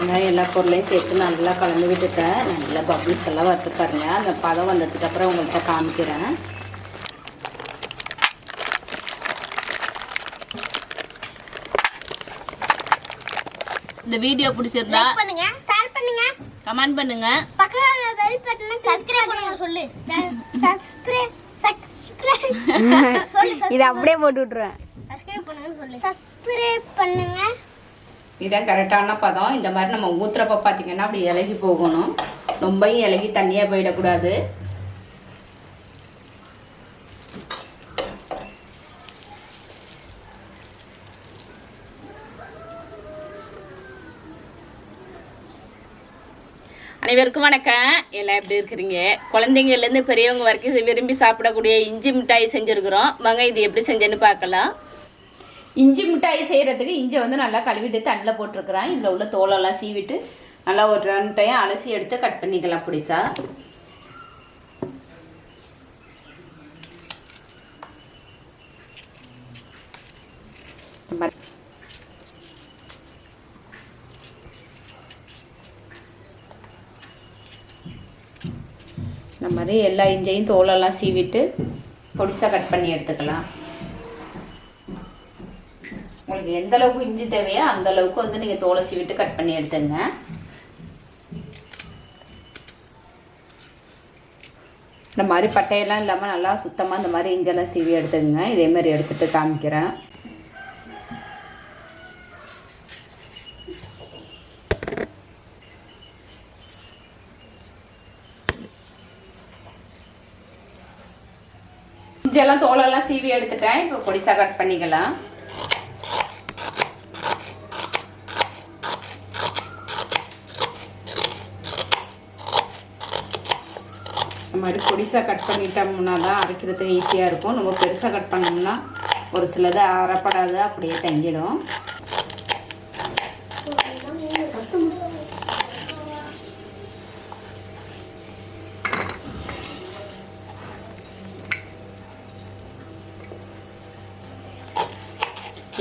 வெங்காயம் எல்லா பொருளையும் சேர்த்து நல்லா கலந்து விட்டுட்டேன். நல்லா பபிள்ஸ் எல்லாம் வறுத்து பாருங்க. அந்த பதம் வந்ததுக்கப்புறம் உங்கள்கிட்ட காமிக்கிறேன். இந்த வீடியோ பிடிச்சிருந்தா லைக் பண்ணுங்க. ஷேர் பண்ணுங்க. கமெண்ட் பண்ணுங்க. பக்கத்துல பெல் பட்டனை சப்ஸ்கிரைப் பண்ணுங்க. சொல்லு. சப்ஸ்கிரைப் சப்ஸ்கிரைப் சொல்லு இதை அப்படியே போட்டு விட்ருவேன் சப்ஸ்கிரைப் பண்ணுங்க சொல்லு. சப்ஸ்கிரைப் பண்ணுங்க. இதான் கரெக்டான பதம். இந்த மாதிரி நம்ம ஊற்றுறப்ப பார்த்தீங்கன்னா அப்படி இலகி போகணும். ரொம்பையும் இலகி தண்ணியாக போயிடக்கூடாது. அனைவருக்கும் வணக்கம். எல்லாம் எப்படி இருக்கிறீங்க? குழந்தைங்கள்லேருந்து பெரியவங்க வரைக்கும் விரும்பி சாப்பிடக்கூடிய இஞ்சி மிட்டாய் செஞ்சுருக்குறோம். வாங்க இது எப்படி செஞ்சேன்னு பார்க்கலாம். இஞ்சி மிட்டாய் செய்கிறதுக்கு இஞ்சி வந்து நல்லா கழுவிட்டு தண்ணியில் போட்டிருக்கிறேன். இதில் உள்ள தோலெல்லாம் சீவிட்டு நல்லா ஒரு ரெண்டு டைம் அலசி எடுத்து கட் பண்ணிக்கலாம் புடிசா. இந்த மாதிரி இந்த மாதிரி எல்லா இஞ்சையும் தோலெல்லாம் சீவிட்டு பொடிசாக கட் பண்ணி எடுத்துக்கலாம். உங்களுக்கு எந்த அளவுக்கு இஞ்சி தேவையோ அந்த அளவுக்கு வந்து நீங்கள் தோலை சீவிட்டு கட் பண்ணி எடுத்துங்க. இந்த மாதிரி பட்டையெல்லாம் இல்லாமல் நல்லா சுத்தமாக இந்த மாதிரி இஞ்செல்லாம் சீவி எடுத்துங்க இதே மாதிரி எடுத்துகிட்டு காமிக்கிறேன். இஞ்செல்லாம் தோலெல்லாம் சீவி எடுத்துட்டேன். இப்போ பொடிசாக கட் பண்ணிக்கலாம். இந்த மாதிரி பொடிசாக கட் பண்ணிட்டோம்னா தான் அரைக்கிறதுக்கு ஈஸியாக இருக்கும். நம்ம பெருசாக கட் பண்ணோம்னா ஒரு சிலது அரைப்படாது அப்படியே தங்கிடும்.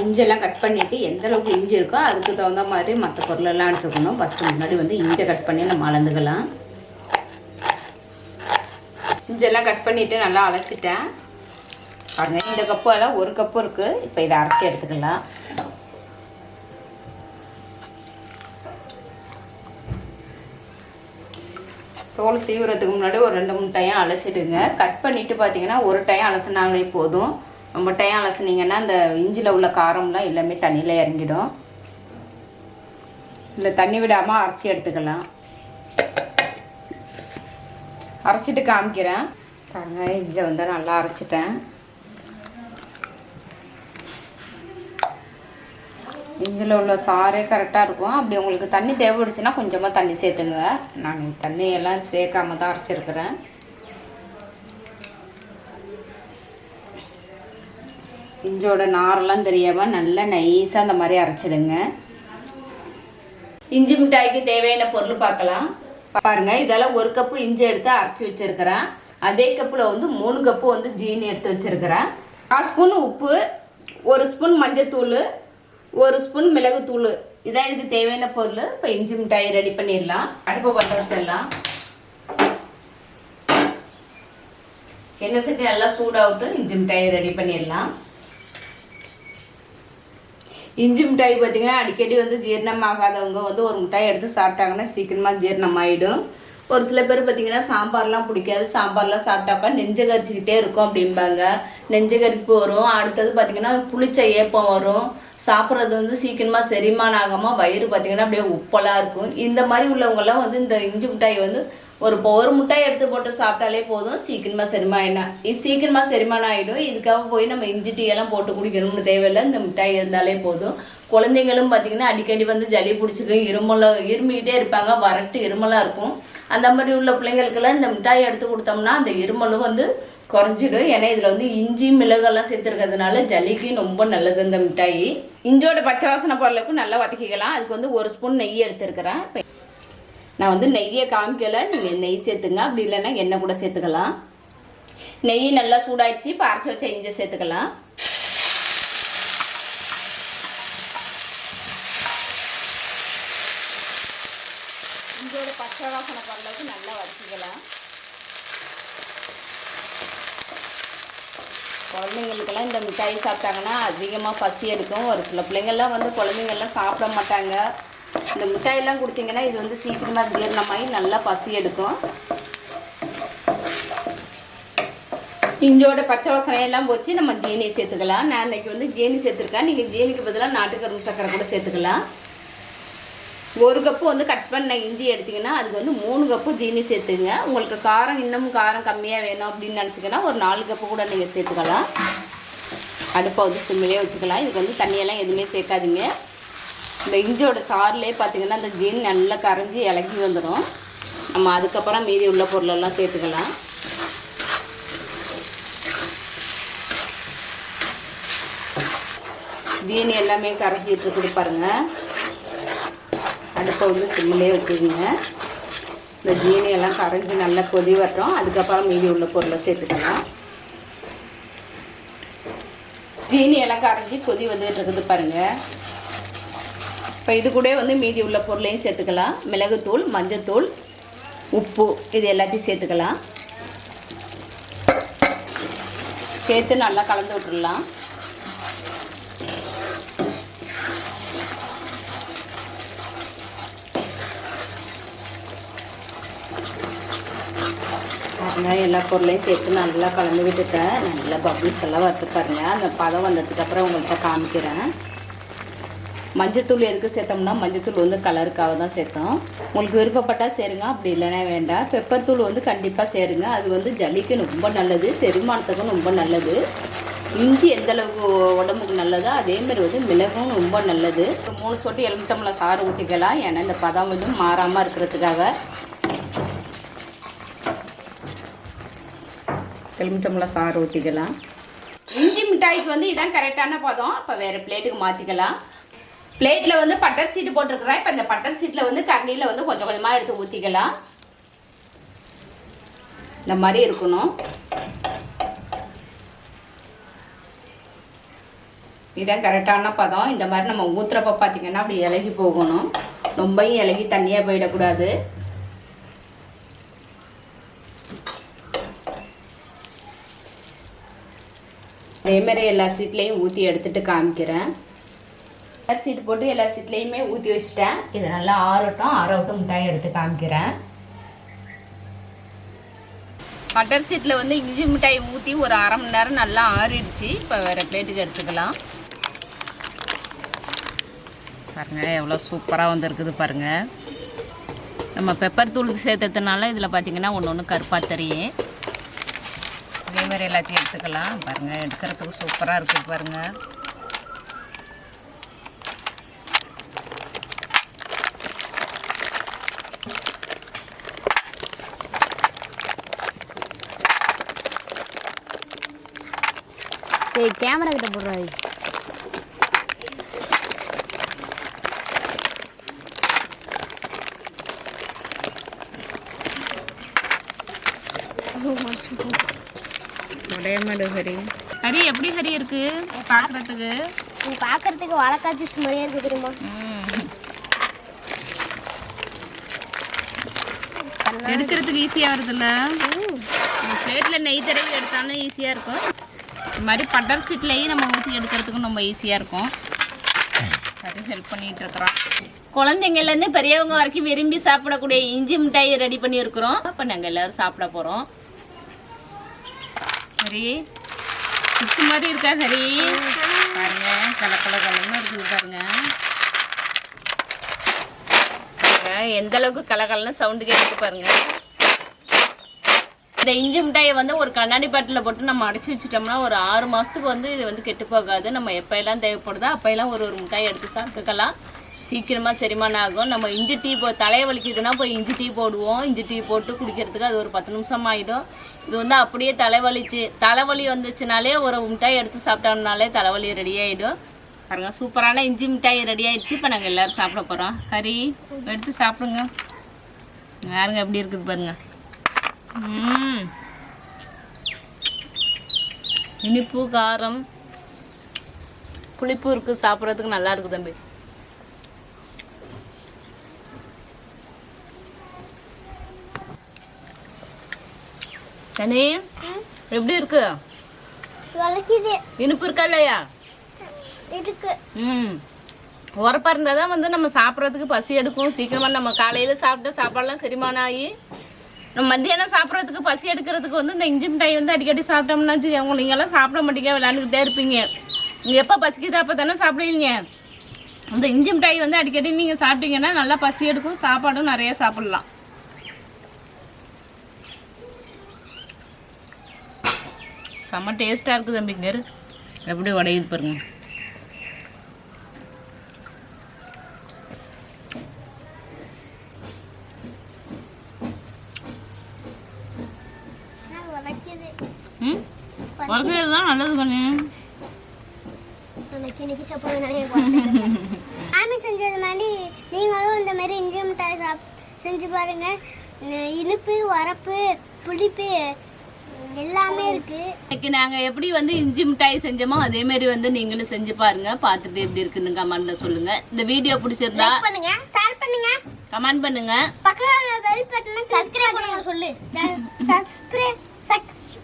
இஞ்செல்லாம் கட் பண்ணிவிட்டு எந்த அளவுக்கு இஞ்சி இருக்கோ அதுக்கு தகுந்த மாதிரி மற்ற பொருளெல்லாம் எடுத்துக்கணும். ஃபஸ்ட்டு முன்னாடி வந்து இஞ்சை கட் பண்ணி நம்ம அளந்துக்கலாம். இஞ்செல்லாம் கட் பண்ணிவிட்டு நல்லா அலசிட்டேன். பாருங்கள் இந்த கப்பு எல்லாம் ஒரு கப்பு இருக்குது இப்போ இதை அரைச்சி எடுத்துக்கலாம். தோல் சீவுறதுக்கு முன்னாடி ஒரு ரெண்டு மூணு டைம் அலசிடுங்க. கட் பண்ணிவிட்டு பார்த்தீங்கன்னா ஒரு டைம் அலசினாங்களே போதும். ரொம்ப டைம் அலசுனீங்கன்னா அந்த இஞ்சியில் உள்ள காரம்லாம் எல்லாமே தண்ணியில் இறங்கிடும். இல்லை தண்ணி விடாமல் அரைச்சி எடுத்துக்கலாம். அரைச்சிட்டு காமிக்கிறேன். பாருங்க இஞ்சி வந்து நல்லா அரைச்சிட்டேன். இஞ்சியில் உள்ள சாரே கரெக்டாக இருக்கும். அப்படி உங்களுக்கு தண்ணி தேவைப்படுச்சுன்னா கொஞ்சமாக தண்ணி சேர்த்துங்க. நான் தண்ணி எல்லாம் சேர்க்காம தான் அரைச்சிருக்கிறேன். இஞ்சோட நாரெல்லாம் தெரியாமல் நல்லா நைஸாக அந்த மாதிரி அரைச்சிடுங்க. இஞ்சி மிட்டாய்க்கு தேவையான பொருள் பார்க்கலாம். பாருங்க இதெல்லாம் ஒரு கப்பு இஞ்சி எடுத்து அரைச்சி வச்சிருக்கிறேன். அதே கப்பில் வந்து மூணு கப்பு வந்து ஜீனி எடுத்து வச்சிருக்கிறேன். கால் ஸ்பூன் உப்பு ஒரு ஸ்பூன் மஞ்சத்தூள் ஒரு ஸ்பூன் மிளகுத்தூள் இதான் இதுக்கு தேவையான பொருள். இப்போ இஞ்சி மிட்டாய் ரெடி பண்ணிடலாம். அடுப்பை பற்ற வச்சிடலாம். எண்ணெய் சட்டி நல்லா சூடாகட்டும் இஞ்சி மிட்டாயை ரெடி பண்ணிடலாம். இஞ்சி மிட்டாய் பார்த்தீங்கன்னா அடிக்கடி வந்து ஜீரணம் ஆகாதவங்க வந்து ஒரு மிட்டாய் எடுத்து சாப்பிட்டாங்கன்னா சீக்கிரமாக ஜீரணம் ஆகிடும் ஒரு சில பேர் பார்த்தீங்கன்னா சாம்பார்லாம் பிடிக்காது. சாம்பார்லாம் சாப்பிட்டாக்கா நெஞ்ச கரிச்சிக்கிட்டே இருக்கும் அப்படிம்பாங்க. நெஞ்ச கரிப்பு வரும். அடுத்தது பார்த்தீங்கன்னா புளிச்ச ஏப்பம் வரும். சாப்பிட்றது வந்து சீக்கிரமாக செரிமானம் ஆகாமல் வயிறு பார்த்தீங்கன்னா அப்படியே உப்பலாக இருக்கும். இந்த மாதிரி உள்ளவங்கெல்லாம் வந்து இந்த இஞ்சி மிட்டாய் வந்து ஒரு ஒரு முட்டாய் எடுத்து போட்டு சாப்பிட்டாலே போதும். சீக்கிரமாக செரிமானம் இது சீக்கிரமாக செரிமானம் ஆகிடும் இதுக்காக போய் நம்ம இஞ்சி டீ எல்லாம் போட்டு குடிக்கணும்னு தேவையில்லை. இந்த மிட்டாய் இருந்தாலே போதும். குழந்தைங்களும் பார்த்தீங்கன்னா அடிக்கடி வந்து ஜலி பிடிச்சிக்கும் இருமல இருமிக்கிட்டே இருப்பாங்க. வறட்டு இருமலாக இருக்கும். அந்த மாதிரி உள்ள பிள்ளைங்களுக்கெல்லாம் இந்த மிட்டாய் எடுத்து கொடுத்தோம்னா அந்த இருமலும் வந்து குறைஞ்சிடும். ஏன்னா இதில் வந்து இஞ்சி மிளகெல்லாம் சேர்த்துருக்கிறதுனால ஜல்லிக்கு ரொம்ப நல்லது இந்த மிட்டாய். இஞ்சோட பச்சை வாசனை பொருளுக்கும் நல்லா வதக்கிக்கலாம். அதுக்கு வந்து ஒரு ஸ்பூன் நெய் எடுத்துருக்கிறேன். இப்போ நான் வந்து நெய்யை காமிக்கலை. நீங்கள் நெய் சேர்த்துங்க. அப்படி இல்லைன்னா எண்ணெய் கூட சேர்த்துக்கலாம். நெய் நல்லா சூடாயிடுச்சு. இப்போ அரைச்சி வச்ச இஞ்சி சேர்த்துக்கலாம். இஞ்சோட பச்சை வாசனை போகிற நல்லா வதக்கிக்கலாம். குழந்தைங்களுக்கெல்லாம் இந்த மிட்டாய் சாப்பிட்டாங்கன்னா அதிகமாக பசி எடுக்கும். ஒரு சில பிள்ளைங்கள்லாம் வந்து குழந்தைங்கள்லாம் சாப்பிட மாட்டாங்க. இந்த மிட்டாயெல்லாம் கொடுத்தீங்கன்னா இது வந்து சீக்கிரமாக ஜீரணமாகி நல்லா பசி எடுக்கும். இஞ்சோட பச்சை வசனையெல்லாம் போச்சு நம்ம ஜீனி சேர்த்துக்கலாம். நான் இன்னைக்கு வந்து ஜீனி சேர்த்துருக்கேன். நீங்கள் ஜீனிக்கு பதிலாக நாட்டு கரும்பு சக்கரை கூட சேர்த்துக்கலாம். ஒரு கப்பு வந்து கட் பண்ண இஞ்சி எடுத்திங்கன்னா அதுக்கு வந்து மூணு கப்பு ஜீனி சேர்த்துங்க. உங்களுக்கு காரம் இன்னமும் காரம் கம்மியாக வேணும் அப்படின்னு நினச்சிங்கன்னா ஒரு நாலு கப்பு கூட நீங்கள் சேர்த்துக்கலாம். அடுப்பை வந்து சிம்மிலே வச்சுக்கலாம். இதுக்கு வந்து தண்ணியெல்லாம் எதுவுமே சேர்க்காதீங்க. இந்த இஞ்சியோட சாறுலேயே பார்த்திங்கன்னா அந்த ஜீன் நல்லா கரைஞ்சி இலகி வந்துடும் நம்ம அதுக்கப்புறம் மீதி உள்ள பொருளெல்லாம் சேர்த்துக்கலாம். ஜீனி எல்லாமே கரைஞ்சிட்டு இருக்குது பாருங்க. அடுப்பை வந்து சிம்மிலே வச்சுக்கோங்க இந்த ஜீனி எல்லாம் கரைஞ்சி நல்லா கொதி வரட்டும். அதுக்கப்புறம் மீதி உள்ள பொருளை சேர்த்துக்கலாம். ஜீனி எல்லாம் கரைஞ்சி கொதி வந்துகிட்டு இருக்குது பாருங்கள் இப்போ இது கூட வந்து மீதி உள்ள பொருளையும் சேர்த்துக்கலாம். மிளகுத்தூள் மஞ்சத்தூள் உப்பு இது எல்லாத்தையும் சேர்த்துக்கலாம். சேர்த்து நல்லா கலந்து விட்டுடலாம் பாருங்க எல்லா பொருளையும் சேர்த்து நல்லா கலந்து விட்டுட்டேன். நல்லா பபிள்ஸ் எல்லாம் வறுத்து பாருங்கள் அந்த பதம் வந்ததுக்கப்புறம் உங்கள்கிட்ட காமிக்கிறேன். மஞ்சத்தூள் எதுக்கு சேர்த்தோம்னா மஞ்சத்தூள் வந்து கலருக்காக தான் சேர்த்தோம். உங்களுக்கு விருப்பப்பட்டால் சேருங்க அப்படி இல்லைன்னா வேண்டாம். பெப்பர் தூள் வந்து கண்டிப்பாக சேருங்க. அது வந்து ஜல்லிக்கு ரொம்ப நல்லது செரிமானத்துக்கும் ரொம்ப நல்லது. இஞ்சி எந்த அளவுக்கு உடம்புக்கு நல்லதோ அதே மாதிரி வந்து மிளகும் ரொம்ப நல்லது. மூணு சொட்டு எலுமிச்சம்பளம் சாறு ஊற்றிக்கலாம் ஏன்னா இந்த பதம் வந்து மாறாமல் இருக்கிறதுக்காக. எலுமிச்சம்பளம் சாறு ஊற்றிக்கலாம் இஞ்சி மிட்டாய்க்கு வந்து இதான் கரெக்டான பதம். இப்போ வேறு பிளேட்டுக்கு மாற்றிக்கலாம் பிளேட்டில் வந்து பட்டர் சீட்டு போட்டிருக்கிறேன். இப்போ இந்த பட்டர் சீட்டில் வந்து கரண்டியில் வந்து கொஞ்சம் கொஞ்சமாக எடுத்து ஊற்றிக்கலாம் இந்த மாதிரி இருக்கணும். இதுதான் கரெக்டான பதம். இந்த மாதிரி நம்ம ஊற்றுறப்ப பார்த்தீங்கன்னா அப்படி இலகி போகணும். ரொம்பையும் இலகி தண்ணியாக போயிடக்கூடாது. அதே மாதிரி எல்லா சீட்லேயும் ஊற்றி எடுத்துகிட்டு காமிக்கிறேன். எல்லா சீட் போட்டு எல்லா சீட்லேயுமே ஊற்றி வச்சுட்டேன். இது நல்லா ஆறட்டும். ஆறட்டும் மிட்டாய் எடுத்து காமிக்கிறேன். பட்டர் சீட்டில் வந்து இஞ்சி மிட்டாய் ஊற்றி ஒரு அரை மணி நேரம் நல்லா ஆறிடுச்சு. இப்போ வேறு பிளேட்டுக்கு எடுத்துக்கலாம். பாருங்கள் எவ்வளோ சூப்பராக வந்துருக்குது பாருங்கள் நம்ம பெப்பர் தூள் சேர்த்ததுனால இதில் பார்த்தீங்கன்னா ஒன்று ஒன்று கருப்பாக தெரியும் இதே மாதிரி எல்லாத்தையும் எடுத்துக்கலாம். பாருங்கள் எடுக்கிறதுக்கு சூப்பராக இருக்குது பாருங்கள் ஏய் கேமரா கிட்ட போடுறாரு உடைய மாடு ஹரி ஹரி எப்படி ஹரி இருக்கு? பார்க்குறதுக்கு நீ பார்க்கறதுக்கு வாழைக்காய் ஜூஸ் மாதிரியே இருக்கு தெரியுமா? எடுக்கிறதுக்கு ஈஸியாக வருதுல்ல? பிளேட்டில் நெய் தடவி எடுத்தாலும் ஈஸியாக இருக்கும். இந்த மாதிரி பட்டர் சீட்லேயும் நம்ம ஊற்றி எடுக்கிறதுக்கும் ரொம்ப ஈஸியாக இருக்கும். சரி ஹெல்ப் பண்ணிட்டு இருக்கிறோம். குழந்தைங்கள்லேருந்து பெரியவங்க வரைக்கும் விரும்பி சாப்பிடக்கூடிய இஞ்சி மிட்டாய் ரெடி பண்ணியிருக்கிறோம். இப்போ நாங்கள் எல்லோரும் சாப்பிட போகிறோம் ஹரி சிப்ஸ் மாதிரி இருக்கா ஹரி பாருங்க கலக்கல கலன்னு இருக்குது பாருங்க. பாருங்க, எந்த அளவுக்கு கலகலன்னு சவுண்டு கேட்டு பாருங்க. இந்த இஞ்சி மிட்டாயை வந்து ஒரு கண்ணாடி பாட்டில் போட்டு நம்ம அடைச்சி வச்சிட்டோம்னா ஒரு ஆறு மாதத்துக்கு வந்து இது வந்து கெட்டு போகாது. நம்ம எப்போ எல்லாம் தேவைப்படுதோ அப்போ எல்லாம் ஒரு ஒரு மிட்டாய் எடுத்து சாப்பிட்டுக்கலாம். சீக்கிரமாக செரிமானம் ஆகும். நம்ம இஞ்சி டீ போ தலையை வலிக்குதுன்னா போய் இஞ்சி டீ போடுவோம். இஞ்சி டீ போட்டு குடிக்கிறதுக்கு அது ஒரு பத்து நிமிஷம் ஆகிடும் இது வந்து அப்படியே தலைவலிச்சு தலைவலி வந்துச்சுனாலே ஒரு மிட்டாய் எடுத்து சாப்பிட்டோம்னாலே தலைவலி ரெடி ஆகிடும் பாருங்க சூப்பரான இஞ்சி மிட்டாய் ரெடி ஆகிடுச்சு இப்போ நாங்கள் எல்லோரும் சாப்பிட போகிறோம் ஹரி எடுத்து சாப்பிடுங்க. யாருங்க எப்படி இருக்குது பாருங்கள் இனிப்பு காரம். புளிப்பு இருக்கு சாப்பிட்றதுக்கு நல்லா இருக்கு தம்பி. கனி எப்படி இருக்கு? இனிப்பு இருக்கா இல்லையா? இருக்கு. ம் இருந்தாதான் வந்து நம்ம சாப்பிட்றதுக்கு பசி எடுக்கும். சீக்கிரமா நம்ம காலையில் சாப்பிட்டு சாப்பாடெல்லாம் செரிமானம் ஆகி நம்ம மத்தியானம் சாப்பிட்றதுக்கு பசி எடுக்கிறதுக்கு வந்து இந்த இஞ்சி மிட்டாய் வந்து அடிக்கடி சாப்பிட்டோம்னா வச்சுக்கோங்க நீங்கள்லாம் சாப்பிட மாட்டீங்க விளையாண்டுக்கிட்டே இருப்பீங்க. நீங்கள் எப்போ பசிக்குதோ அப்போ தானே சாப்பிடுவீங்க. இந்த இஞ்சி மிட்டாய் வந்து அடிக்கடி நீங்கள் சாப்பிட்டீங்கன்னா நல்லா பசி எடுக்கும் சாப்பாடும் நிறைய சாப்பிட்லாம். செம்ம டேஸ்ட்டாக இருக்குது தம்பிங்க எப்படி உடையுது பாருங்கள் உரக்கிறது தான் நல்லது கண்ணு. எனக்கு இன்னைக்கு சாப்பாடு நிறைய ஆமி செஞ்சது மாதிரி நீங்களும் இந்த மாதிரி இஞ்சி மிட்டாய் சாப் செஞ்சு பாருங்க. இனிப்பு வரப்பு புளிப்பு எல்லாமே இருக்கு. இன்னைக்கு நாங்கள் எப்படி வந்து இஞ்சி மிட்டாய் செஞ்சோமோ அதே மாதிரி வந்து நீங்களும் செஞ்சு பாருங்க. பார்த்துட்டு எப்படி இருக்குன்னு கமெண்ட்ல சொல்லுங்க. இந்த வீடியோ பிடிச்சிருந்தா பண்ணுங்க. ஷேர் பண்ணுங்க. கமெண்ட் பண்ணுங்க. பக்கத்துல பெல் பட்டனை சப்ஸ்கிரைப் பண்ணுங்க. சொல்லு. சப்ஸ்கிரைப்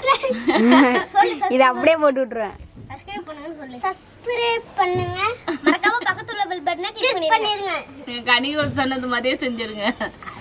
இதை அப்படியே போட்டு விட்ருவேன் சப்ஸ்கிரைப் பண்ணுங்க சொல்லு. சப்ஸ்கிரைப் பண்ணுங்க. மறக்காம பக்கத்துல பெல் பட்டனை கிளிக் பண்ணிருங்க. கனிகள் சொன்னது மாதிரியே செஞ்சிருங்க.